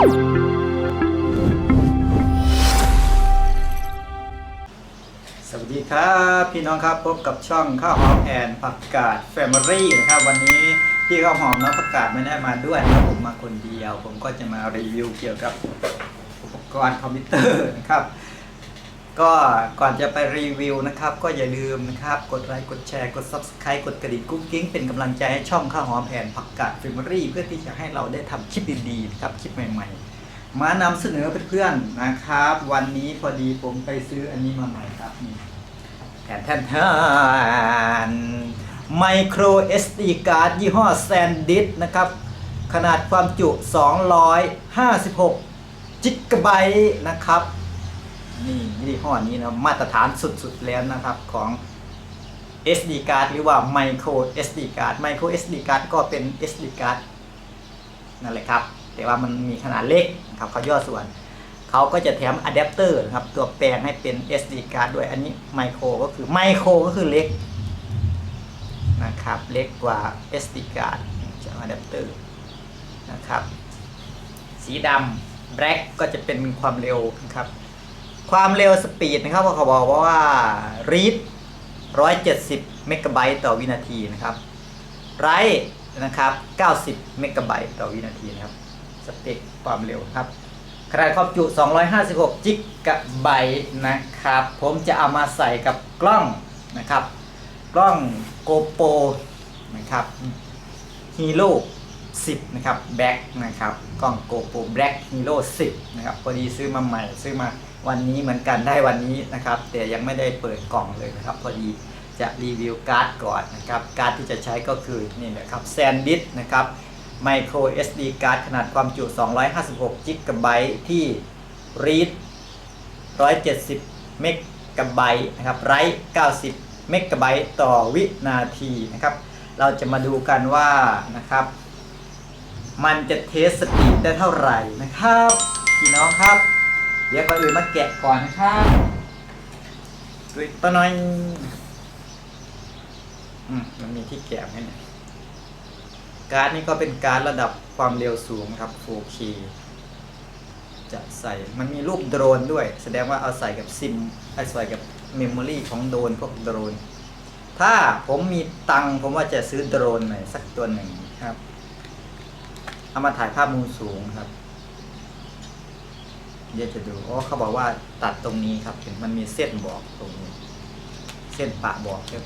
สวัสดีครับ พี่น้องครับพบกับช่องข้าวหอมแอนผักกาดแฟมิลี่นะครับวันนี้พี่ข้าวหอมน้องผักกาดไม่ได้มาด้วยนะผมมาคนเดียว ผมก็จะมารีวิวเกี่ยวกับอุปกรณ์คอมพิวเตอร์นะครับ ก็ก่อนจะไปรีวิวนะครับ ก็อย่าลืมนะครับ กดไลค์กดแชร์กด Subscribe กดกระดิ่งกุ้งกิ้งเป็นกำลังใจให้ช่องข้าวหอมแอนผักกาดแฟมิลี่ เพื่อที่จะให้เราได้ทำคลิปดีๆนะครับคลิปใหม่ ๆ มานำเสนอเพื่อนๆนะครับ วันนี้พอดีผมไปซื้ออันนี้มาใหม่ครับนี่แทนแทนแทนไมโคร SD card ยี่ห้อแซนดิสนะครับ ขนาดความจุ 256 จิกะไบต์นะครับ นี่ยี่ห้อนี้นะมาตรฐานสุดๆแล้วนะครับของ SD card หรือว่า micro SD card micro SD card ก็เป็น SD card นั่นแหละครับ แต่ว่ามันมีขนาดเล็กนะครับเขาย่อส่วน เขาก็จะแถมอะแดปเตอร์นะครับ ตัวแปลงให้เป็น SD card ด้วยอันนี้ไมโครก็คือไมโครก็คือเล็กนะครับ เล็กกว่า SD card จากอะแดปเตอร์นะครับ สีดำ black ก็จะเป็นความเร็วนะครับ ความเร็วสปีดนะครับเขาบอกว่า read 170เมกะไบต์ต่อวินาทีนะครับ write นะครับ90เมกะไบต์ต่อวินาทีนะครับ สเปคความเร็วครับขนาดความจุ 256จิกะไบต์นะครับ ผมจะเอามาใส่กับกล้องนะครับ กล้อง GoPro นะครับ Hero 10 นะครับ Black นะครับ กล้อง GoPro Black Hero 10 นะครับ พอดีซื้อมาใหม่ซื้อมา วันนี้เหมือนกันได้วันนี้นะครับ แต่ยังไม่ได้เปิดกล่องเลยนะครับ พอดีจะรีวิวการ์ดก่อนนะครับ การ์ดที่จะใช้ก็คือนี่แหละครับ SanDisk นะครับ Micro SD card ขนาดความจุ 256 จิกะไบต์ที่ read 170 เมกะไบต์นะครับ write 90 เมกะไบต์ต่อวินาทีนะครับ เราจะมาดูกันว่านะครับ มันจะเทสสปีดได้เท่าไหร่นะครับ พี่น้องครับ เดี๋ยวก่อนอื่นมาแกะก่อนนะครับดูตัวหน่อย อืมมันมีที่แกะไหมเนี่ยการ์ดนี่ก็เป็นการ์ดระดับความเร็วสูงครับ 4K จะใส่ มันมีรูปโดรนด้วย แสดงว่าเอาใส่กับซิมไอ้ใส่กับเมมโมรีของโดรนพวกโดรน ถ้าผมมีตังผมว่าจะซื้อโดรนหน่อยสักตัวหนึ่งครับ เอามาถ่ายภาพมุมสูงครับ เดี๋ยวจะดูอ๋อเขาบอกว่าตัดตรงนี้ครับเห็นมันมีเส้นบอกตรงนี้ เส้นปะบอกครับ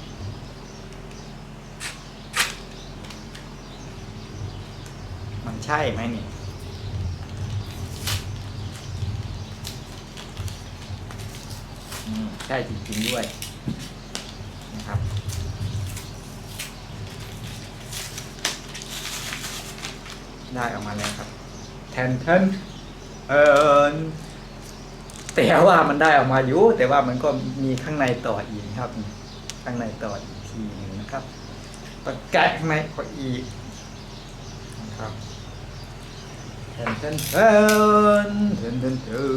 มันใช่ไหมนี่ใช่จริงๆด้วยนะครับได้ออกมาแล้วครับแทนเทน เออแต่ว่ามันได้ออกมาอยู่ แต่ว่ามันก็มีข้างในต่ออีกครับ ข้างในต่ออีกทีหนึงนะครับประกาศข้างในก็อีกนะครับเทนเทนเทนเทนเทนเทน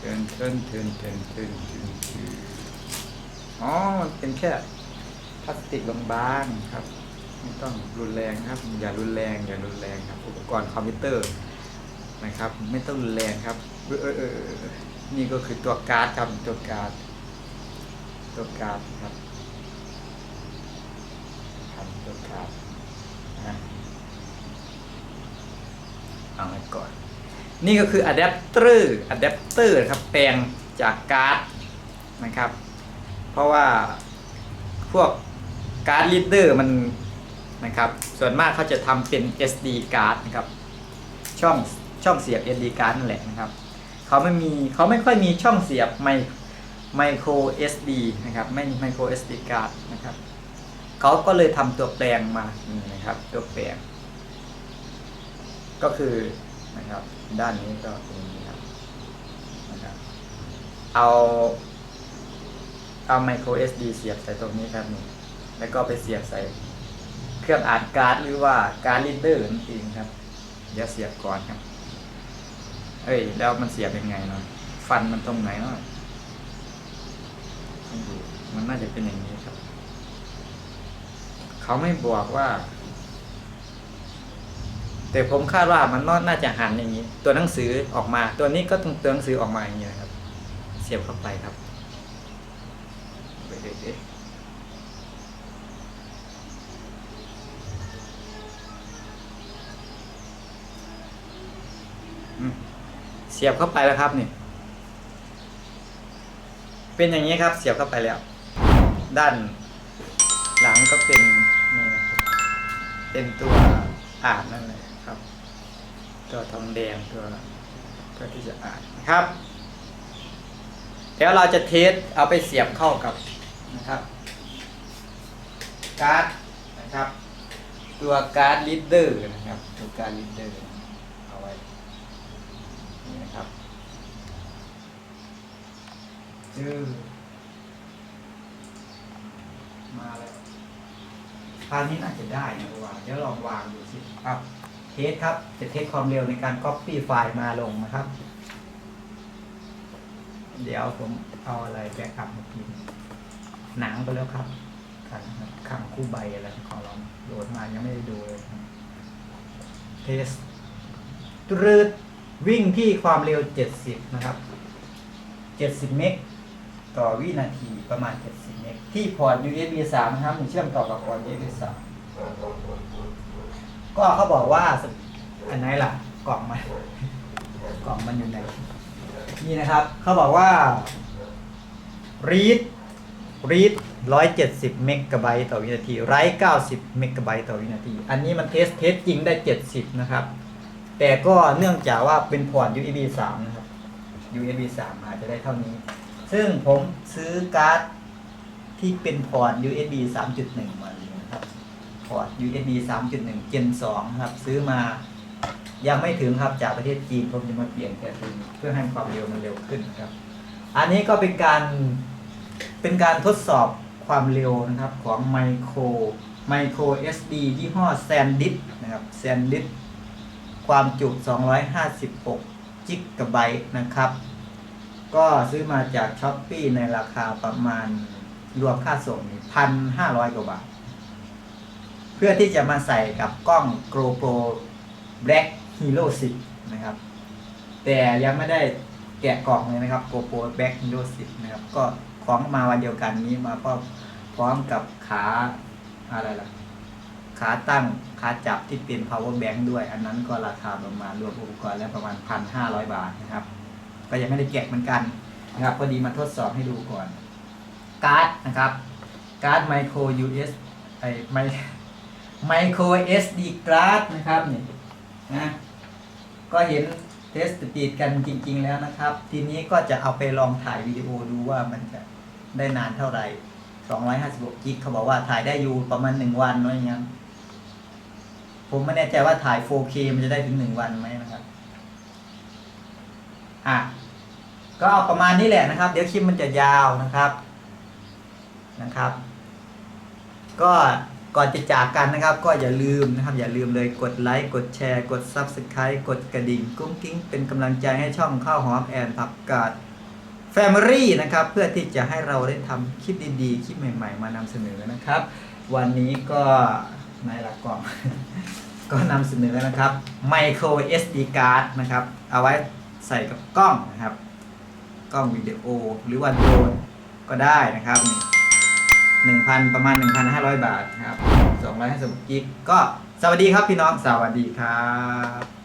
เทนเทนเทนเทนเทนเทนเทนอ๋อมันเป็นแค่พลาสติกบางๆครับ ไม่ต้องรุนแรงครับ อย่ารุนแรงอย่ารุนแรงครับ อุปกรณ์คอมพิวเตอร์นะครับ ไม่ต้องรุนแรงครับเออเออเออนี่ก็คือตัวการ์ดครับตัวการ์ดตัวการ์ดครับทำตัวครับนะเอาไว้ก่อน นี่ก็คืออะแดปเตอร์อะแดปเตอร์ครับแปลงจากการ์ดนะครับ เพราะว่าพวกการ์ดลีดเดอร์มัน นะครับ ส่วนมากเขาจะทำเป็น SD การ์ดนะครับ ช่องช่องเสียบ SD การ์ดนั่นแหละนะครับเขาไม่มีเขาไม่ค่อยมีช่องเสียบไมไมโคร SD นะครับ ไม่มีไมโคร SD การ์ดนะครับเขาก็เลยทำตัวแปลงมานี่นะครับ ตัวแปลง ก็คือนะครับ ด้านนี้ก็เป็นนี้ครับนะครับ เอาเอาไมโคร SD เสียบใส่ตรงนี้ครับนี่แล้วก็ไปเสียบใส่ เครื่องอ่านการ์ดหรือว่าการ์ดรีดเดอร์นั่นเองครับ เดี๋ยวเสียบก่อนครับ เอ้ย แล้วมันเสียบยังไงเนาะฟันมันตรงไหนเนาะมันน่าจะเป็นอย่างนี้ครับ เขาไม่บอกว่า แต่ผมคาดว่ามันน่าจะหันอย่างนี้ ตัวหนังสือออกมา ตัวนี้ก็ต้องตัวหนังสือออกมาอย่างนี้นะครับ เสียบเข้าไปครับไปเรื่อยๆ สียบเข้าไปแล้วครับนี่ เป็นอย่างนี้ครับเสียบเข้าไปแล้ว ด้านหลังก็เป็นนี่นะครับเป็นตัวอ่านนั่นเลยครับ ตัวทองแดงตัวเพื่อที่จะอ่านนะครับเดี๋ยวเราจะเทสเอาไปเสียบเข้ากับนะครับการ์ดนะครับ ตัวการ์ดลีดเดอร์นะครับตัวการ์ดลีดเดอร์ นี่นะครับจื้อมาแล้วคราวนี้น่าจะได้นะว่างเดี๋ยวลองวางดูสิครับเทสครับ จะเทสความเร็วในการ Copy ไฟล์มาลงนะครับ เดี๋ยวผมเอาอะไรแบ็กอัพมาพิมพ์หนังไปแล้วครับขังขังคู่ใบอะไรของเราโหลดมายังไม่ได้ดูเลยเทสตรืด วิ่งที่ความเร็ว 70 นะครับ 70 เมกต่อวินาทีประมาณ 70 เมกที่พอร์ต USB 3นะครับเชื่อมต่อกับพอร์ต USB 3ก็เขาบอกว่าอันไหนล่ะ กล่องมันกล่องมันอยู่ไหน นี่นะครับ เขาบอกว่า read read 170 เมกะไบต์ต่อวินาที write 90 เมกะไบต์ต่อวินาที อันนี้มันเทสเทสจริงได้ 70 นะครับ แต่ก็เนื่องจากว่าเป็นพอร์ต USB 3 นะครับ USB 3 อาจจะได้เท่านี้ ซึ่งผมซื้อการ์ดที่เป็นพอร์ต USB 3.1 มาเลยนะครับ พอร์ต USB 3.1 Gen 2ครับ ซื้อมายังไม่ถึงครับจากประเทศจีนผมจะมาเปลี่ยนแค่ตัวเพื่อให้ความเร็วมันเร็วขึ้นนะครับ อันนี้ก็เป็นการเป็นการทดสอบความเร็วนะครับของ Micro Micro SD ยี่ห้อ SanDisk นะครับ SanDisk ความจุ 256 จิกะไบต์นะครับ ก็ซื้อมาจาก s h อ p e e ในราคาประมาณรวมค่าส่งพันห้าร้อยกว่าบาท เพื่อที่จะมาใส่กับกล้อง GoPro Black Hero 10 นะครับ แต่ยังไม่ได้แกะกล่องเลยนะครับ GoPro Black Hero 10 นะครับ ก็ของมาวันเดียวกันนี้มาพร้อมกับขาอะไรล่ะ ขาตั้งขาจับที่เป็น power bank ด้วย อันนั้นก็ราคาประมาณรวมอุปกรณ์แล้วประมาณ 1,500 บาทนะครับ ก็ยังไม่ได้แกะเหมือนกันนะครับพอดีมาทดสอบให้ดูก่อน การ์ดนะครับ การ์ด micro US ไอไม micro SD card นะครับนี่นะก็เห็นเทสติดกันจริง ๆ แล้วนะครับ ทีนี้ก็จะเอาไปลองถ่ายวิดีโอดูว่ามันจะได้นานเท่าไหร่ 256 กิกเขาบอกว่าถ่ายได้อยู่ประมาณ 1 วันเนาะอย่างงั้น ผมไม่แน่ใจว่าถ่าย 4K มันจะได้ถึง1วันไหมนะครับอะก็เอาประมาณนี้แหละนะครับ เดี๋ยวคลิปมันจะยาวนะครับนะครับ ก็ก่อนจะจากกันนะครับ ก็อย่าลืมนะครับ อย่าลืมเลยกดไลค์กดแชร์กด Subscribe กดกระดิ่งกุ้งกิ้งเป็นกำลังใจให้ช่องข้าวหอมแอนผักกาด Family นะครับ เพื่อที่จะให้เราได้ทำคลิปดีๆ คลิปใหม่ๆ มานำเสนอนะครับ วันนี้ก็ในหลักกล่อง ก็นำเสนอนะครับ Micro SD card นะครับ เอาไว้ใส่กับกล้องนะครับ กล้องวิดีโอหรือว่าโดรนก็ได้นะครับหนึ่งพันประมาณ 1,500 บาทครับ250กิกก็สวัสดีครับพี่น้องสวัสดีครับ